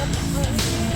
โ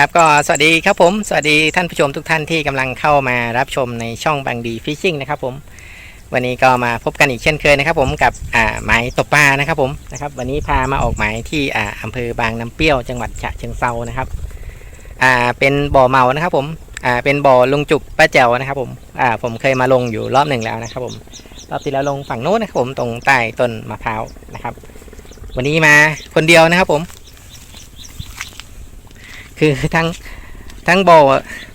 ครับก็สวัสดีครับผม สวัสดีท่านผู้ชมทุกท่านที่กำลังเข้ามารับชมในช่องบางดีฟิชชิ่งนะครับผม วันนี้ก็มาพบกันอีกเช่นเคยนะครับ ผมกับอ่าหมายตกปลานะครับผมนะครับวันนี้พามาออกหมายที่อ่าอำเภอบางน้ำเปรี้ยวจังหวัดฉะเชิงเซานะครับอ่าเป็นบ่อเมานะครับผมอ่าเป็นบ่อลุงจุกป้าแจ๋วนะครับผมอ่าผมเคยมาลงอยู่รอบหนึ่งแล้วนะครับผมรอบที่แล้วลงฝั่งโน้นนะครับผมตรงใต้ต้นมะพร้าวนะครับ วันนี้มาคนเดียวนะครับผม คือทั้งทั้งบ่อ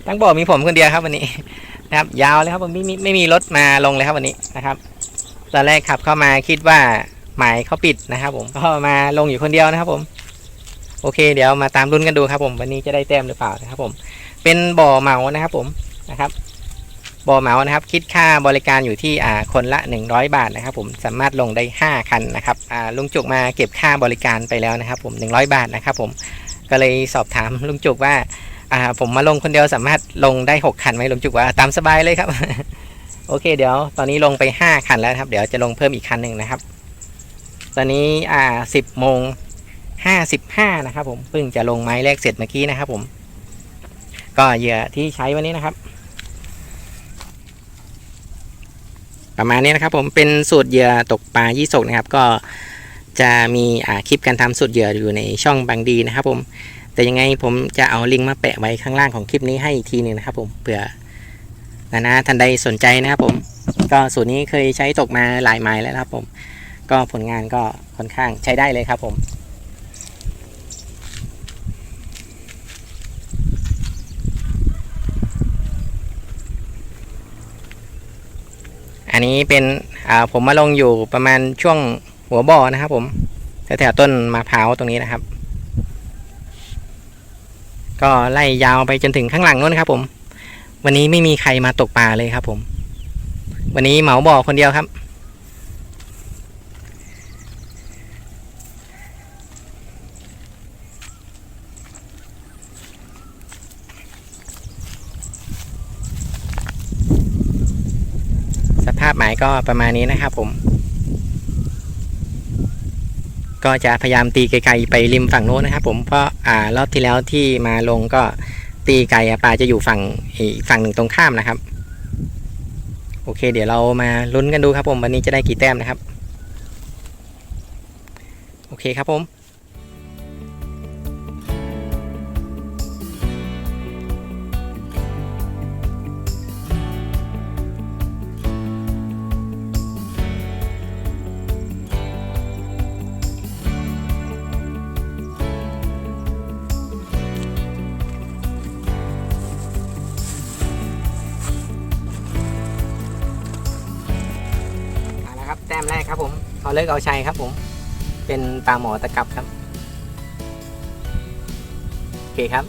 ทั้งบ่มีผมคนเดียวครับวันนี้นะครับยาวเลยครับผมไม่มีไม่มีรถมาลงเลยครับวันนี้นะครับตอนแรกขับเข้ามาคิดว่าหมายเขาปิดนะครับ ผมก็มาลงอยู่คนเดียวนะครับผม โอเค เดี๋ยวมาตามรุ่นกันดูครับ ผมวันนี้จะได้แต้มหรือเปล่านะครับ ผม เป็นบ่อเหมานะครับ ผมนะครับบ่อเหมานะครับ คิดค่าบริการอยู่ที่อ่าคนละ 100 บาทนะครับ ผมสามารถลงได้ 5 คันนะครับอ่าลุงจุกมาเก็บค่าบริการไปแล้วนะครับ ผม 100 บาทนะครับ ผม ก็เลยสอบถามลุงจุกว่าอ่า ผมมาลงคนเดียวสามารถลงได้ 6 คันไหมลุงจุกว่าตามสบายเลยครับ โอเค เดี๋ยว ตอนนี้ลงไป 5 คันแล้วครับ เดี๋ยวจะลงเพิ่มอีกคันหนึ่งนะครับ ตอนนี้อ่า10โมง55นะครับ ผมเพิ่งจะลงไม้แรกเสร็จเมื่อกี้นะครับ ผม ก็เหยื่อที่ใช้วันนี้นะครับ ประมาณนี้นะครับ ผมเป็นสูตรเหยื่อตกปลายี่สกนะครับ ก็ จะมีอ่าคลิปการทำสูตรเหยื่ออยู่ในช่องบางดีนะครับ ผม แต่ยังไงผมจะเอาลิงก์มาแปะไว้ข้างล่างของคลิปนี้ให้อีกทีหนึ่งนะครับ ผมเผื่อนะนะท่านใดสนใจนะครับผม ก็สูตรนี้เคยใช้ตกมาหลายไม้แล้วครับ ผม ก็ผลงานก็ค่อนข้างใช้ได้เลยครับ ผมอันนี้เป็นอ่าผมมาลงอยู่ประมาณช่วง หัวบ่อนะครับ ผมแถวๆต้นมะพร้าวตรงนี้นะครับ ก็ไล่ยาวไปจนถึงข้างหลังนู้นครับ ผม วันนี้ไม่มีใครมาตกปลาเลยครับ ผม วันนี้เหมาบ่อคนเดียวครับสภาพหมายก็ประมาณนี้นะครับผม ก็จะพยายามตีไกลๆไปริมฝั่งโน้นนะครับ ผมเพราะอ่ารอบที่แล้วที่มาลงก็ตีไกลปลาจะอยู่ฝั่งอีกฝั่งหนึ่งตรงข้ามนะครับ โอเค เดี๋ยวเรามาลุ้นกันดูครับผมวันนี้จะได้กี่แต้มนะครับ โอเคครับผม แต้มแรกครับผมเอาเลิกเอาชัยครับผม เป็นปลาหมอตะกับครับ โอเคครับ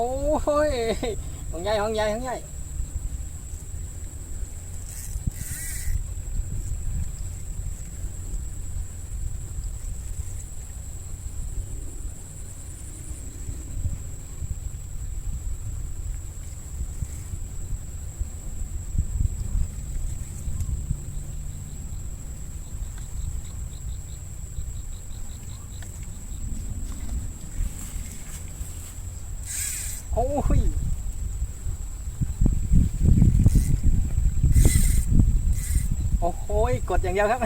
โอ้ยของใหญ่ของใหญ่ของใหญ่ อ้ยโอ้โหยกดอย่างเดียวครับ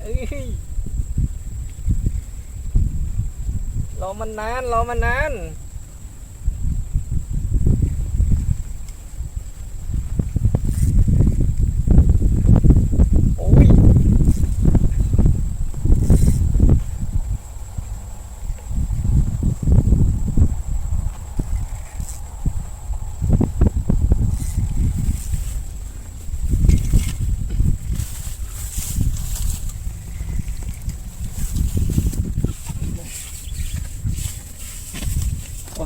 เฮ้ยรอมันนานรอมันนาน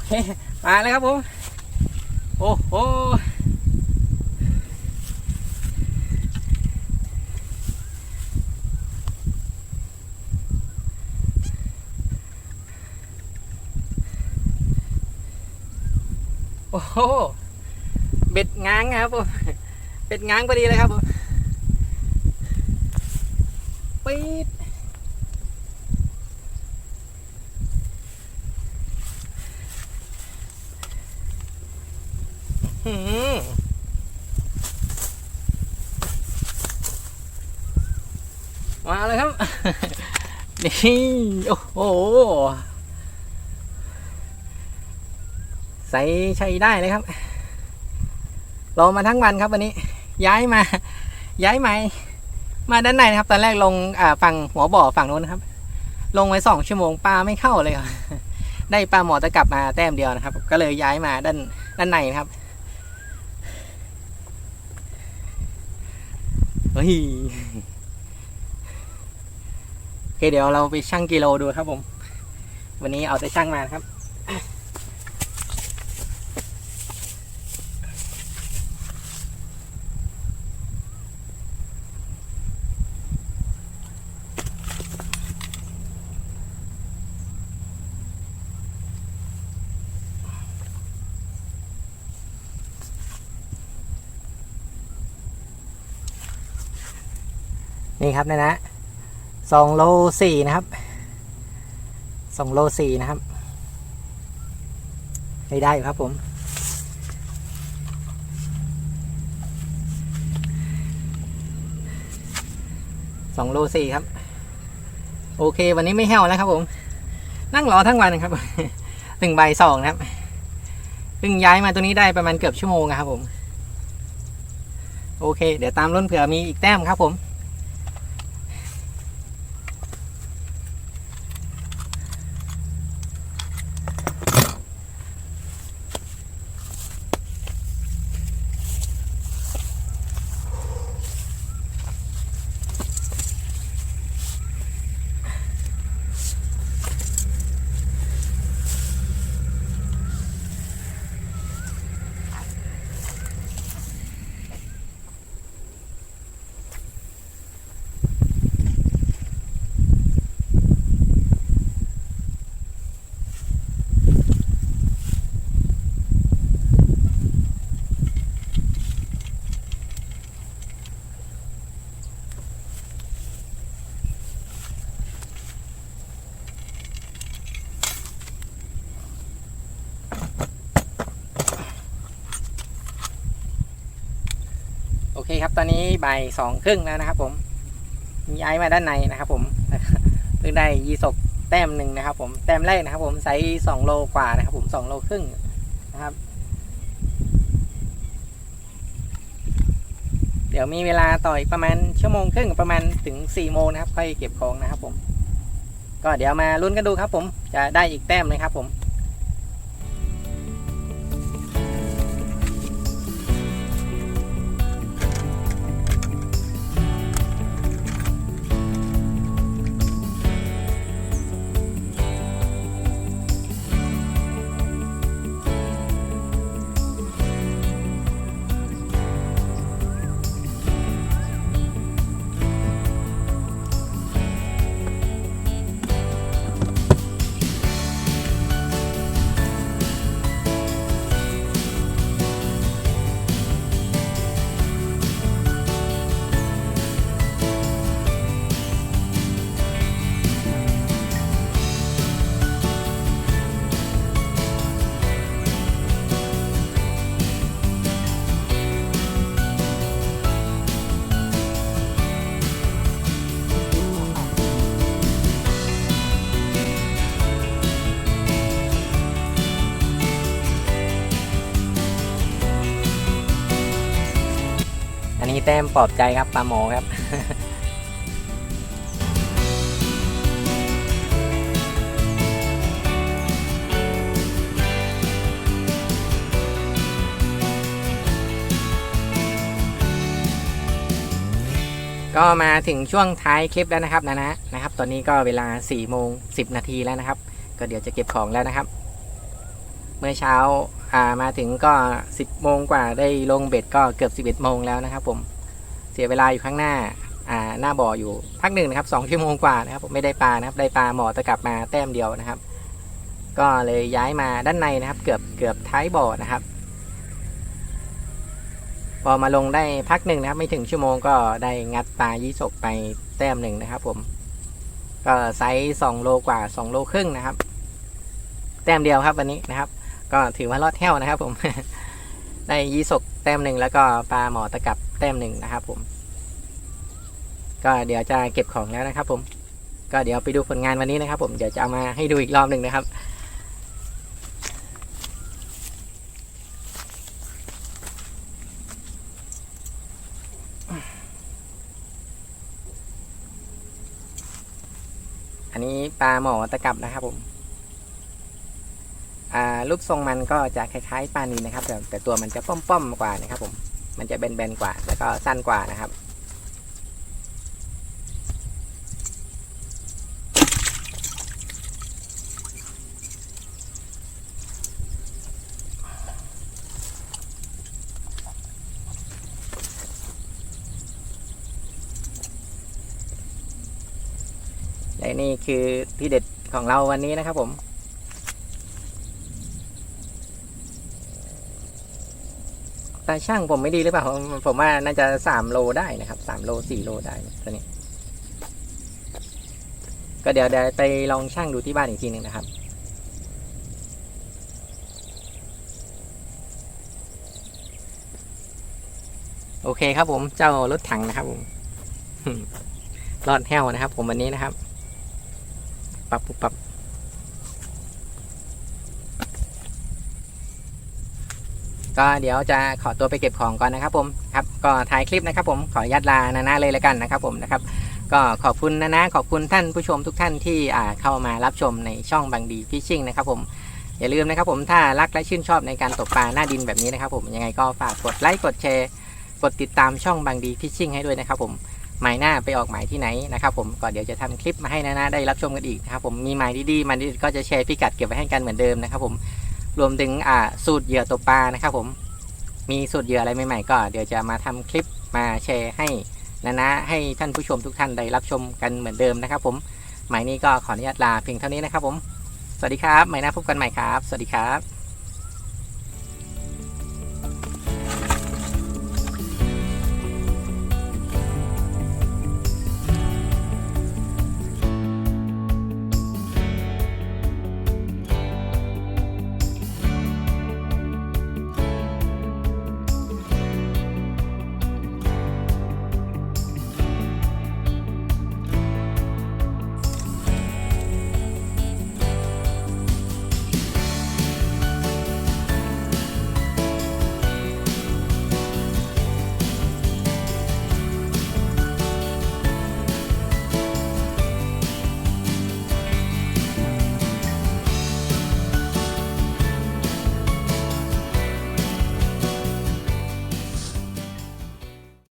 เคมาเลยครับผม โอ้โหโอ้โห เบ็ดง้างครับผม เบ็ดง้างพอดีเลยครับผมปี๊ดหืมมาเลยครับ นี่โอ้โหใส่ใช้ได้เลยครับรอมาทั้งวันครับวันนี้ ย้ายมา ย้ายใหม่มาด้านในนะครับ ตอนแรกลงฝั่งหัวบ่อฝั่งโน้นนะครับ ลงไว้สองชั่วโมงปลาไม่เข้าเลยครับได้ปลาหมอตะกลับมาแต้มเดียวนะครับ ก็เลยย้ายมาด้านด้านในนะครับเฮ้ย เคเดี๋ยวเราไปชั่งกิโลดูครับผม วันนี้เอาแต่ชั่งมาครับนี่ครับนะนะ สองโลสี่นะครับสองโลสี่นะครับได้ได้ครับผมสองโลสี่ครับ โอเค วันนี้ไม่แห้วแล้วครับผม นั่งรอทั้งวันครับถึงใบสองนะครับเพิ่งย้ายมาตัวนี้ได้ประมาณเกือบชั่วโมงอะครับผม โอเค เดี๋ยวตามรุ่นเผื่อมีอีกแต้มครับผม เคครับ ตอนนี้บ่ายสองครึ่งแล้วนะครับผมย้ายมาด้านในนะครับผมเพิ่งได้ยีสกแต้มหนึ่งนะครับผมแต้มแรกนะครับ ผมไซส์สองโลกว่านะครับ ผมสองโลครึ่งนะครับ เดี๋ยวมีเวลาต่ออีกประมาณชั่วโมงครึ่งประมาณถึงสี่โมงนะครับ ค่อยเก็บของนะครับ ผม ก็เดี๋ยวมาลุ้นกันดูครับ ผมจะได้อีกแต้มไหมครับ ผม แต้มปลอบใจครับปลาหมอครับก็มาถึงช่วงท้ายคลิปแล้วนะครับนะนะนะครับ ตอนนี้ก็เวลา4ี่โมงสินาทีแล้วนะครับ ก็เดี๋ยวจะเก็บของแล้วนะครับ เมื่อเช้าามาถึงก็ 10โมงกว่าได้ลงเบ็ดก็เกือบ 11โมงแล้วนะครับผม เสียเวลาอยู่ข้างหน้าอ่าหน้าบ่ออยู่พักหนึ่งนะครับ2ชั่วโมงกว่านะครับผมไม่ได้ปลานะครับได้ปลาหมอตะกลับมาแต้มเดียวนะครับ ก็เลยย้ายมาด้านในนะครับ เกือบเกือบท้ายบ่อนะครับ พอมาลงได้พักหนึ่งนะครับ ไม่ถึงชั่วโมงก็ได้งัดปลายี่สกไปแต้มหนึ่งนะครับ ผม ก็ไซส์สองโลกว่าสองโลครึ่งนะครับ แต้มเดียวครับวันนี้นะครับ ก็ถือว่ารอดแท้วนะครับ ผมได้ยี่สกแต้มหนึ่งแล้วก็ปลาหมอตะกับ แต้มหนึ่งนะครับผม ก็เดี๋ยวจะเก็บของแล้วนะครับ ผม ก็เดี๋ยวไปดูผลงานวันนี้นะครับ ผมเดี๋ยวจะเอามาให้ดูอีกรอบหนึ่งนะครับอันนี้ปลาหมอตะกับนะครับผม อ่ารูปทรงมันก็จะคล้ายๆปลานีนะครับ แต่แต่ตัวมันจะป้อมๆกว่านะครับผม มันจะแบนๆกว่า แล้วก็สั้นกว่านะครับ และนี่คือที่เด็ดของเราวันนี้นะครับผม ตาช่างผมไม่ดีหรือเปล่า ผมว่าน่าจะสามโลได้นะครับสามโลสี่โลได้ตัวนี้ ก็เดี๋ยวเดี๋ยวไปลองช่างดูที่บ้านอีกทีหนึ่งนะครับโอเคครับผมเจ้ารถถังนะครับผมรอดแห้วนะครับ ผมวันนี้นะครับ ปรับปุ๊บปรับ ก็เดี๋ยวจะขอตัวไปเก็บของก่อนนะครับผมครับก็ถ่ายคลิปนะครับผมขออนุญาตลานานาเลยแล้วกันนะครับผมนะครับก็ขอบคุณนานาขอบคุณท่านผู้ชมทุกท่านที่อ่าเข้ามารับชมในช่องบางดีฟิชชิ่งนะครับผมอย่าลืมนะครับผมถ้ารักและชื่นชอบในการตกปลาหน้าดินแบบนี้นะครับผมยังไงก็ฝากกดไลค์กดแชร์ กดติดตามช่องบางดีฟิชชิ่งให้ด้วยนะครับผมหมายหน้าไปออกหมายที่ไหนนะครับผมก็เดี๋ยวจะทำคลิปมาให้นานาได้รับชมกันอีกนะครับผมมีหมายดีๆมันก็จะแชร์พิกัดเก็บไว้ให้กันเหมือนเดิมนะครับผม รวมถึงอ่าสูตรเหยื่อตกปลานะครับผมมีสูตรเหยื่ออะไรใหม่ๆก็เดี๋ยวจะมาทำคลิปมาแชร์ให้นะนะให้ท่านผู้ชมทุกท่านได้รับชมกันเหมือนเดิมนะครับ ผมหมายนี้ก็ขออนุญาตลาเพียงเท่านี้นะครับ ผมสวัสดีครับหมายหน้าพบกันใหม่ครับ สวัสดีครับ